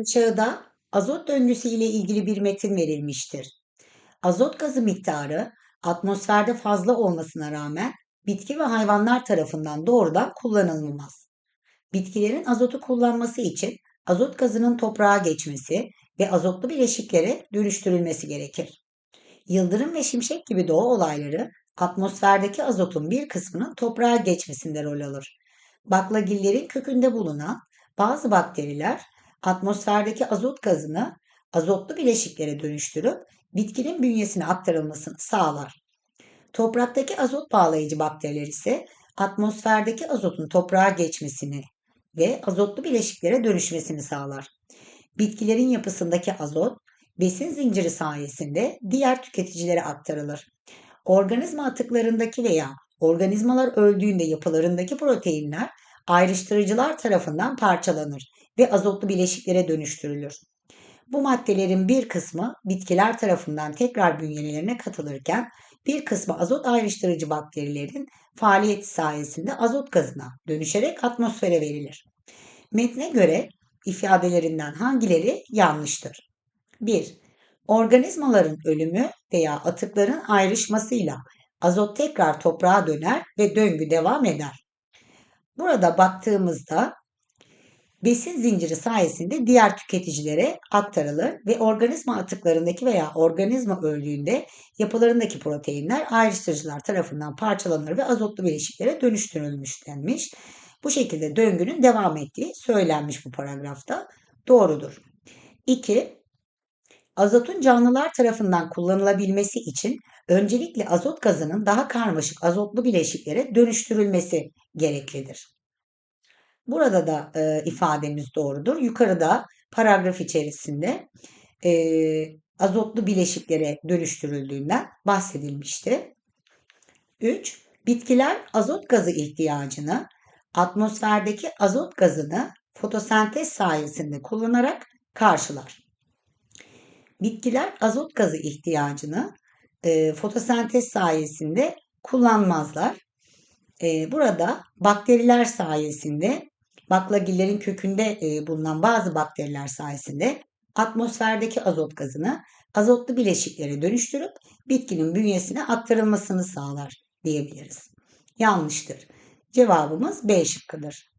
Aşağıda azot döngüsü ile ilgili bir metin verilmiştir. Azot gazı miktarı atmosferde fazla olmasına rağmen bitki ve hayvanlar tarafından doğrudan kullanılmaz. Bitkilerin azotu kullanması için azot gazının toprağa geçmesi ve azotlu bileşiklere dönüştürülmesi gerekir. Yıldırım ve şimşek gibi doğa olayları atmosferdeki azotun bir kısmının toprağa geçmesinde rol alır. Baklagillerin kökünde bulunan bazı bakteriler atmosferdeki azot gazını azotlu bileşiklere dönüştürüp bitkinin bünyesine aktarılmasını sağlar. Topraktaki azot bağlayıcı bakteriler ise atmosferdeki azotun toprağa geçmesini ve azotlu bileşiklere dönüşmesini sağlar. Bitkilerin yapısındaki azot besin zinciri sayesinde diğer tüketicilere aktarılır. Organizma atıklarındaki veya organizmalar öldüğünde yapılarındaki proteinler ayrıştırıcılar tarafından parçalanır ve azotlu bileşiklere dönüştürülür. Bu maddelerin bir kısmı bitkiler tarafından tekrar bünyelerine katılırken bir kısmı azot ayrıştırıcı bakterilerin faaliyeti sayesinde azot gazına dönüşerek atmosfere verilir. Metne göre ifadelerinden hangileri yanlıştır? 1. Organizmaların ölümü veya atıkların ayrışmasıyla azot tekrar toprağa döner ve döngü devam eder. Burada baktığımızda besin zinciri sayesinde diğer tüketicilere aktarılır ve organizma atıklarındaki veya organizma öldüğünde yapılarındaki proteinler ayrıştırıcılar tarafından parçalanır ve azotlu bileşiklere dönüştürülmüş denmiş. Bu şekilde döngünün devam ettiği söylenmiş bu paragrafta. Doğrudur. 2. Azotun canlılar tarafından kullanılabilmesi için öncelikle azot gazının daha karmaşık azotlu bileşiklere dönüştürülmesi gereklidir. Burada da e, ifademiz doğrudur. Yukarıda paragraf içerisinde e, azotlu bileşiklere dönüştürüldüğünden bahsedilmişti. 3. Bitkiler azot gazı ihtiyacını atmosferdeki azot gazını fotosentez sayesinde kullanarak karşılar. Bitkiler azot gazı ihtiyacını e, fotosentez sayesinde kullanmazlar. E, burada bakteriler sayesinde baklagillerin kökünde e, bulunan bazı bakteriler sayesinde atmosferdeki azot gazını azotlu bileşiklere dönüştürüp bitkinin bünyesine aktarılmasını sağlar diyebiliriz. Yanlıştır. Cevabımız B şıkkıdır.